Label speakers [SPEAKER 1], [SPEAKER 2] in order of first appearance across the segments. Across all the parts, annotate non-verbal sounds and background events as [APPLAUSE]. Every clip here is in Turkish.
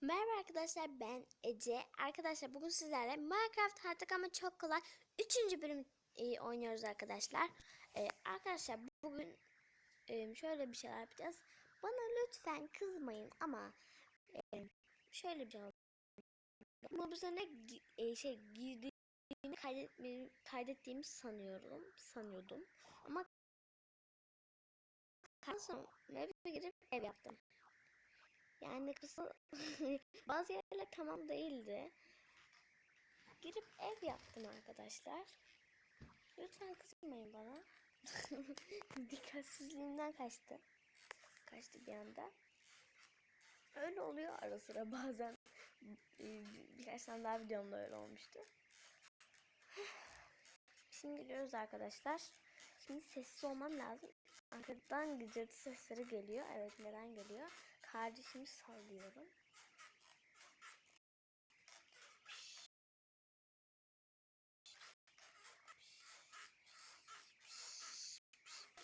[SPEAKER 1] Merhaba arkadaşlar ben Ece. Arkadaşlar bugün sizlerle Minecraft artık ama çok kolay 3. bölüm e, oynuyoruz arkadaşlar. E, arkadaşlar bugün e, şöyle bir şeyler yapacağız. Bana lütfen kızmayın ama e, şöyle bir şey olacak. Bu sene e, şey girdiğimi kaydetmemi, kaydettiğimi sanıyorum. Sanıyordum. Ama sonra eve girip ev yaptım. Yani kısa [LAUGHS] bazı yerler tamam değildi. Girip ev yaptım arkadaşlar. Lütfen kızmayın bana. [LAUGHS] Dikkatsizliğimden kaçtı. Kaçtı bir anda. Öyle oluyor ara sıra bazen. Ee, Birkaç tane daha videomda öyle olmuştu. [SIGHS] Şimdi gidiyoruz arkadaşlar. Şimdi sessiz olmam lazım. Arkadan gıcırtı sesleri geliyor. Evet neden geliyor? Kardeşimi sallıyorum.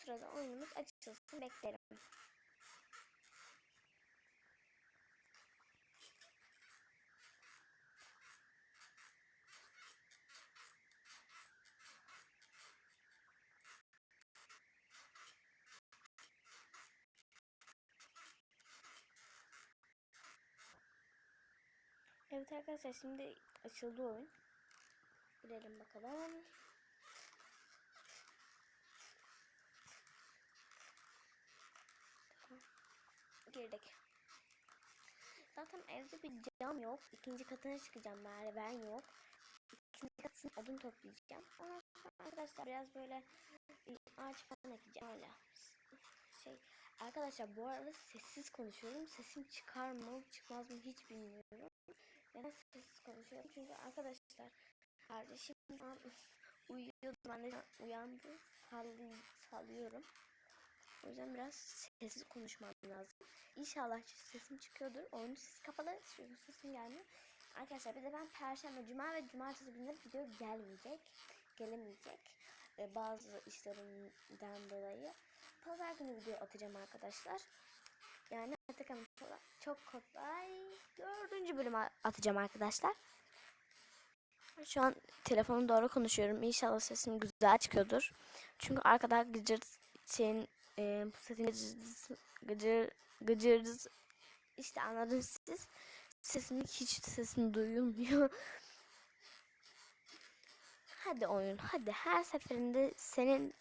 [SPEAKER 1] Sırada oyunumuz açılsın beklerim. Evet arkadaşlar şimdi açıldı oyun. Girelim bakalım. Tamam. Girdik. Zaten evde bir cam yok. İkinci katına çıkacağım. Merdiven yok. İkinci kat için odun toplayacağım. Ondan sonra arkadaşlar biraz böyle ağaç falan ekeceğim. Öyle. Şey, arkadaşlar bu arada sessiz konuşuyorum. Sesim çıkar mı çıkmaz mı hiç bilmiyorum. Neden sessiz konuşuyorum? Çünkü arkadaşlar kardeşim an uyuyordu. Ben de uyandı. Sallı, sallıyorum. O yüzden biraz sessiz konuşmam lazım. İnşallah sesim çıkıyordur. Oyunun sesi kapalı. Çünkü sesim gelmiyor. Arkadaşlar bir de ben perşembe, cuma ve cumartesi günleri video gelmeyecek. Gelemeyecek. Ee, bazı işlerimden dolayı. Pazar günü video atacağım arkadaşlar. Yani ama çok- kolay. Dördüncü bölüm atacağım arkadaşlar. Şu an telefonu doğru konuşuyorum. İnşallah sesim güzel çıkıyordur. Çünkü arkada gıcır şeyin e, sesin gıcır gıcır gıcır işte anladınız siz. Sesini hiç sesini duyulmuyor. Hadi oyun hadi her seferinde senin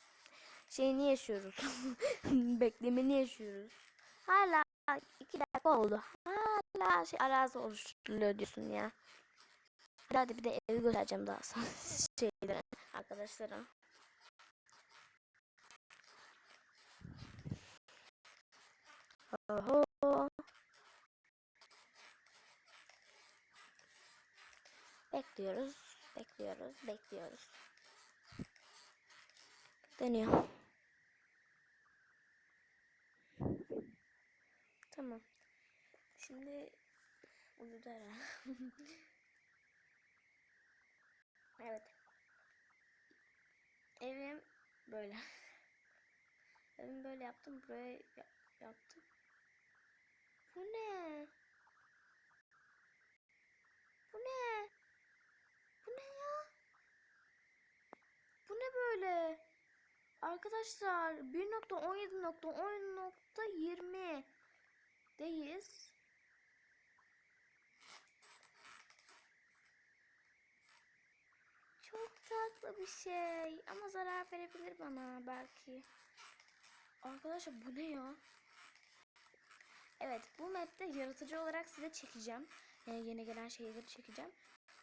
[SPEAKER 1] şeyini yaşıyoruz. [LAUGHS] Beklemeni yaşıyoruz. Hala iki dakika oldu. Hala şey arazi oluşturuluyor diyorsun ya. Hadi, bir de evi göstereceğim daha sonra [LAUGHS] şeylere arkadaşlara. Oho. Bekliyoruz, bekliyoruz, bekliyoruz. Dönüyor. Tamam. Şimdi uyudu [LAUGHS] evet. Evim böyle. Evim böyle yaptım. Buraya ya- yaptım. Bu ne? Bu ne? Bu ne ya? Bu ne böyle? Arkadaşlar 1.17.10.20 deyiz. Çok tatlı bir şey ama zarar verebilir bana belki. Arkadaşlar bu ne ya? Evet bu map'te yaratıcı olarak size çekeceğim. Yani yeni gelen şeyleri çekeceğim.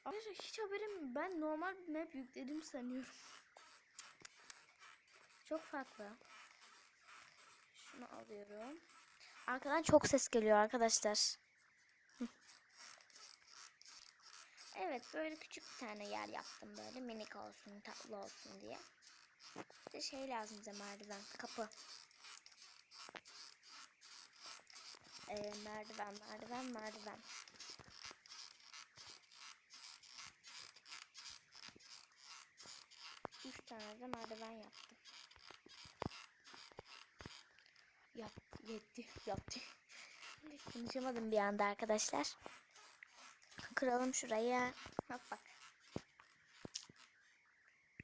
[SPEAKER 1] Arkadaşlar hiç haberim ben normal bir map yükledim sanıyorum. Çok farklı. Şunu alıyorum. Arkadan çok ses geliyor arkadaşlar. Evet böyle küçük bir tane yer yaptım böyle minik olsun tatlı olsun diye. Bir de şey lazım bize merdiven kapı. Ee, merdiven merdiven merdiven. Üç tane de merdiven yaptım. Yetti, yaptı. Konuşamadım bir anda arkadaşlar. Kıralım şuraya. Bak bak.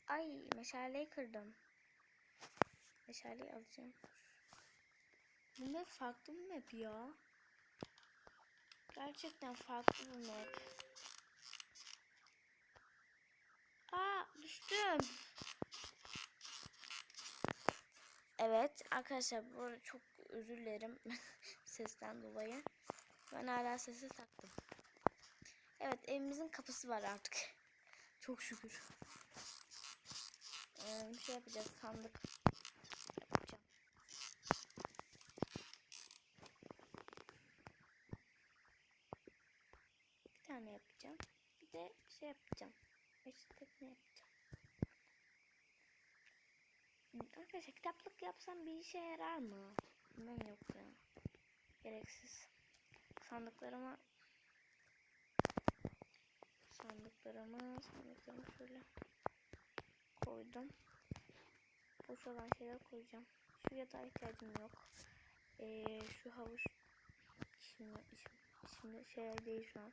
[SPEAKER 1] Ay meşaleyi kırdım. Meşaleyi alacağım. Bu map farklı bir map ya. Gerçekten farklı bir map. Aa düştüm. Evet arkadaşlar bu arada çok özür dilerim [LAUGHS] sesten dolayı. Ben hala sesi taktım. Evet evimizin kapısı var artık. Çok şükür. Ee, bir şey yapacağız sandık yapacağım. Bir tane yapacağım. Bir de şey yapacağım. Beş tekne yapacağım. Arkadaşlar kitaplık yapsam bir işe yarar mı? Bilmem yok ya. Gereksiz. Sandıklarıma sandıklarımı sandıklarımı şöyle koydum. Boş olan şeyler koyacağım. Şu yatağa ihtiyacım yok. Ee, şu havuç şimdi, şimdi, şimdi şey değil şu an.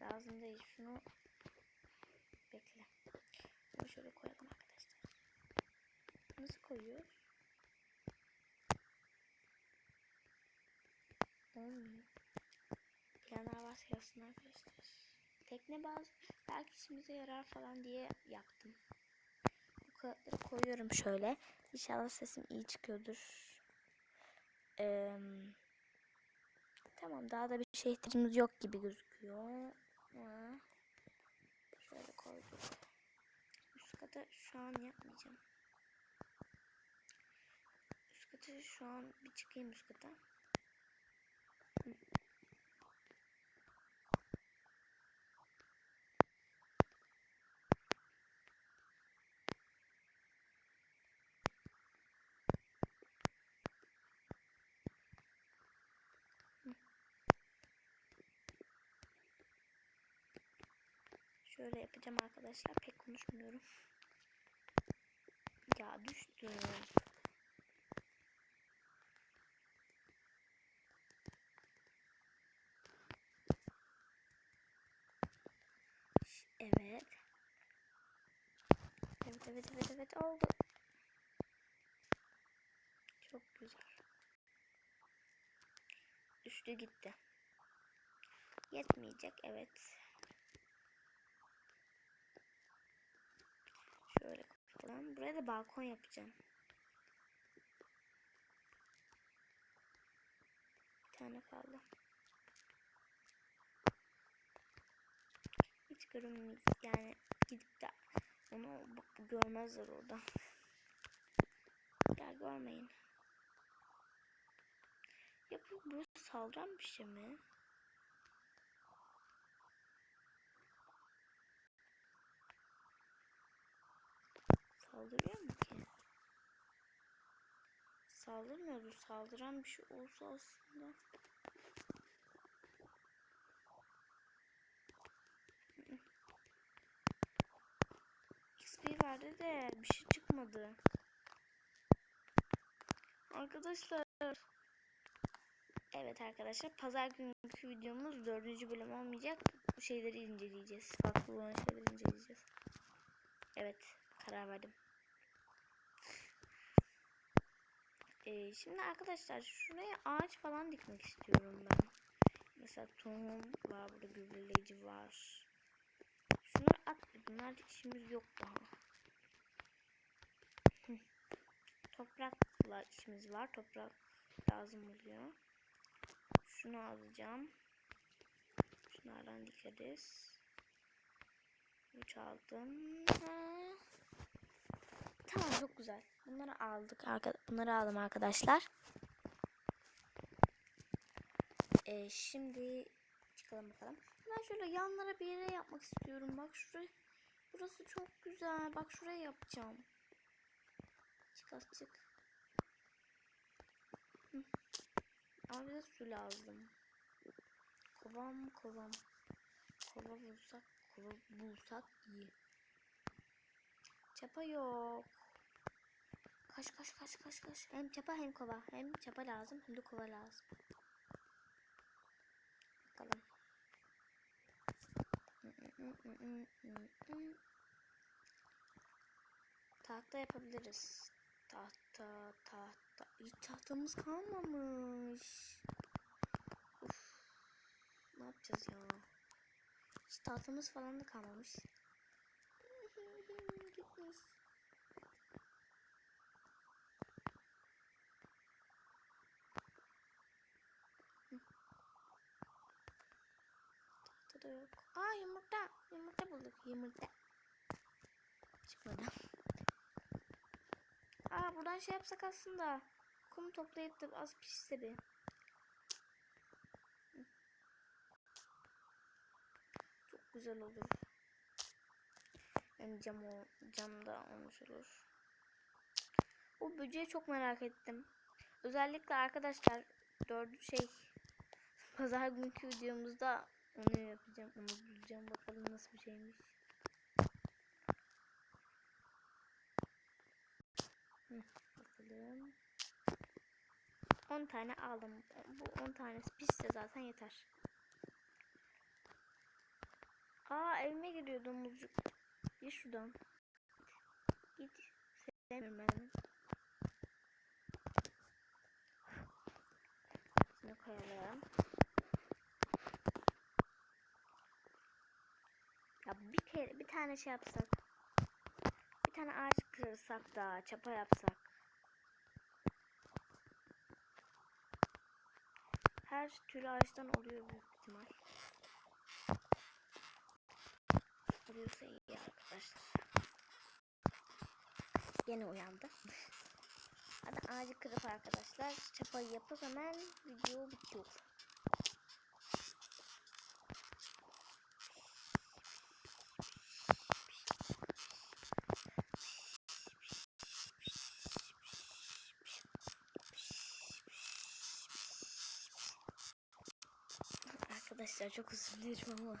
[SPEAKER 1] Lazım değil. Şunu bekle. Bunu şöyle koyalım arkadaşlar. Nasıl koyuyoruz? Olmuyor. Planlar varsa yazsın arkadaşlar. Tekne bazı belki işimize yarar falan diye yaptım. Bu kağıtları koyuyorum şöyle. İnşallah sesim iyi çıkıyordur. Ee, tamam daha da bir şey ihtiyacımız yok gibi gözüküyor. Ama şöyle koyduk. Üst kata şu an yapmayacağım. Üst kata şu an bir çıkayım üst kata. Şöyle yapacağım arkadaşlar. Pek konuşmuyorum. Ya düştüm. Evet. Evet evet evet oldu. Çok güzel. Düştü gitti. Yetmeyecek evet. Şöyle kapayalım. Buraya da balkon yapacağım. Bir tane kaldı. Hiç görünmez. Yani gidip de onu bak görmezler orada. Gel görmeyin. Ya bu burası saldıran bir şey mi? Saldırıyor mu ki? Saldırmıyordu. Saldıran bir şey olsa aslında. Verdi de bir şey çıkmadı. Arkadaşlar. Evet arkadaşlar. Pazar günkü videomuz dördüncü bölüm olmayacak. Bu şeyleri inceleyeceğiz. Farklı olan şeyleri inceleyeceğiz. Evet. Karar verdim. Ee, şimdi arkadaşlar şuraya ağaç falan dikmek istiyorum ben. Mesela tohum var burada gübreleyici var. Şunları at. Bunlar işimiz yok daha. Hı. Toprakla işimiz var. Toprak lazım oluyor. Şunu alacağım. Şunlardan dikeriz. Üç aldım. Ha. Tamam çok güzel. Bunları aldık. Bunları aldım arkadaşlar. Ee, şimdi çıkalım bakalım. Ben şöyle yanlara bir yere yapmak istiyorum. Bak şuraya. Burası çok güzel. Bak şuraya yapacağım. Çık az çık. Ama bize su lazım. Kovan mı kovan? Kova bulsak, kova bulsak iyi. Çapa yok. Kaç kaç kaç kaç kaç. Hem çapa hem kova. Hem çapa lazım hem de kova lazım. Bakalım. Tahta yapabiliriz. Tahta, tahta. Hiç tahtamız kalmamış. Uf. Ne yapacağız ya? Hiç tahtamız falan da kalmamış. [LAUGHS] Gitmiş. Tahta da yok. Aa yumurta. Yumurta bulduk. Yumurta. Çıkmadı. Buradan şey yapsak aslında. Kum toplayıp da az pişse bir. Çok güzel olur. Hem cam, o, cam da olmuş olur. Bu böceği çok merak ettim. Özellikle arkadaşlar dördü şey [LAUGHS] pazar günkü videomuzda onu yapacağım. Onu bulacağım. Bakalım nasıl bir şeymiş. Bakalım. 10 tane aldım. Bu 10 tanesi pişse zaten yeter. Aa evime giriyor domuzcuk. Git şuradan. Git. Sevmiyorum ben. Şunu koyalım. Ya bir kere bir tane şey yapsak. Bir tane ağaç kırsak da çapa yapsak. Her türlü ağaçtan oluyor büyük ihtimal. Oluyorsa iyi arkadaşlar. Yine uyandı. Hadi ağacı kırıp arkadaşlar çapayı yapıp hemen video bitiyor. Arkadaşlar çok dilerim ama.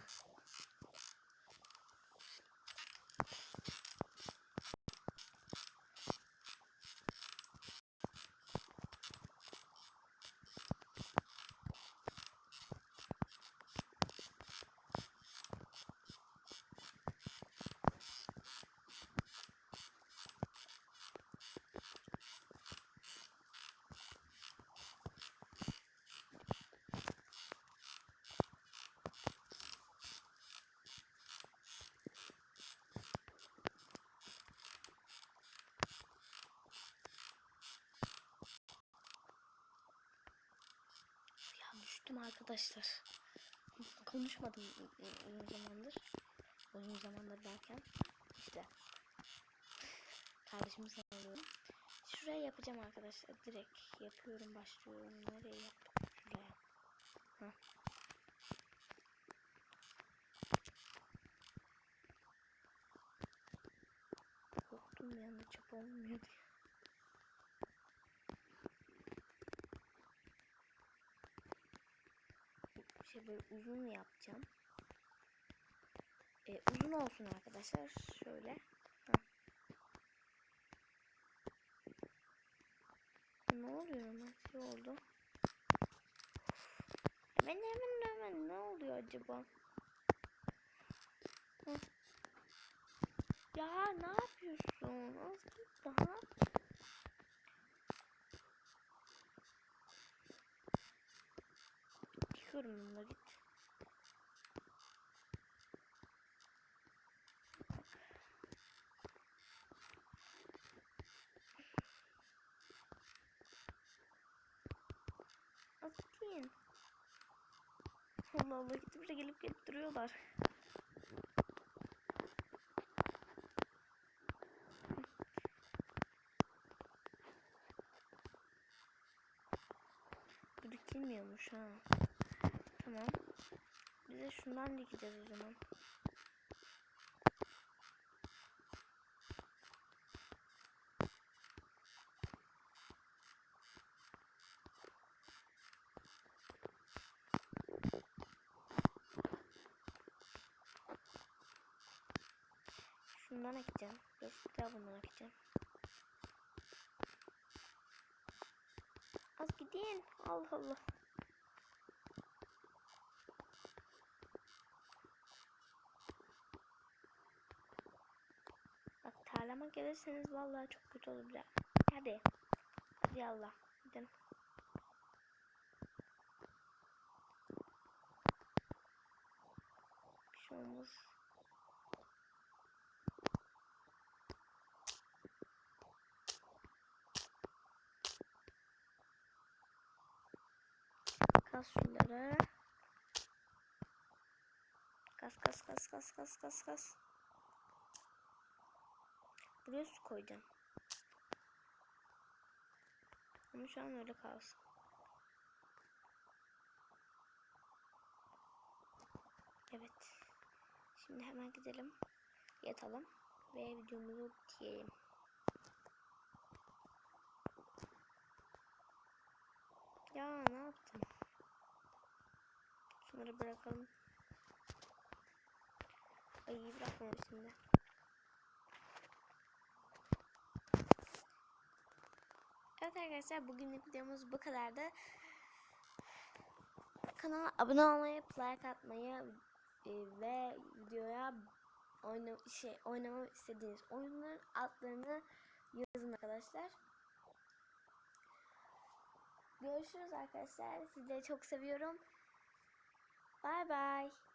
[SPEAKER 1] Düştüm arkadaşlar. [LAUGHS] Konuşmadım uzun zamandır. Uzun zamandır derken işte [LAUGHS] kardeşimi sanıyorum. Şuraya yapacağım arkadaşlar. Direkt yapıyorum başlıyorum. Nereye yaptım? Şuraya. Heh. Korktum anda çöp olmuyor diye. Şey böyle uzun yapacağım. Ee, uzun olsun arkadaşlar. Şöyle. Heh. Ne oluyor? Şey oldu. Hemen hemen hemen ne oluyor acaba? Heh. Ya ne yapıyorsun? Daha. Yıkıyorum bunları git. Atayım. Allah Allah gidip de gelip gelip duruyorlar. Bu dikilmiyormuş ha. Tamam. Biz de şundan dikeceğiz o zaman. Şundan ekeceğim. Dur bir daha bundan ekeceğim. Az gidin. Allah Allah. Denk gelirseniz vallahi çok kötü olur ya. Hadi. Hadi Allah. Gidin. Bir şey olmaz. Kas şunları. Kas kas kas kas kas kas kas. Buraya su koyacağım. Ama şu an öyle kalsın. Evet. Şimdi hemen gidelim. Yatalım. Ve videomuzu bitirelim. Ya ne yaptım? Şunları bırakalım. Ay bırakmayalım şimdi. Evet arkadaşlar bugünlük videomuz bu kadardı. Kanala abone olmayı, like atmayı e, ve videoya oyna, şey, oynamamı istediğiniz oyunların adlarını yazın arkadaşlar. Görüşürüz arkadaşlar. Sizleri çok seviyorum. Bye bye.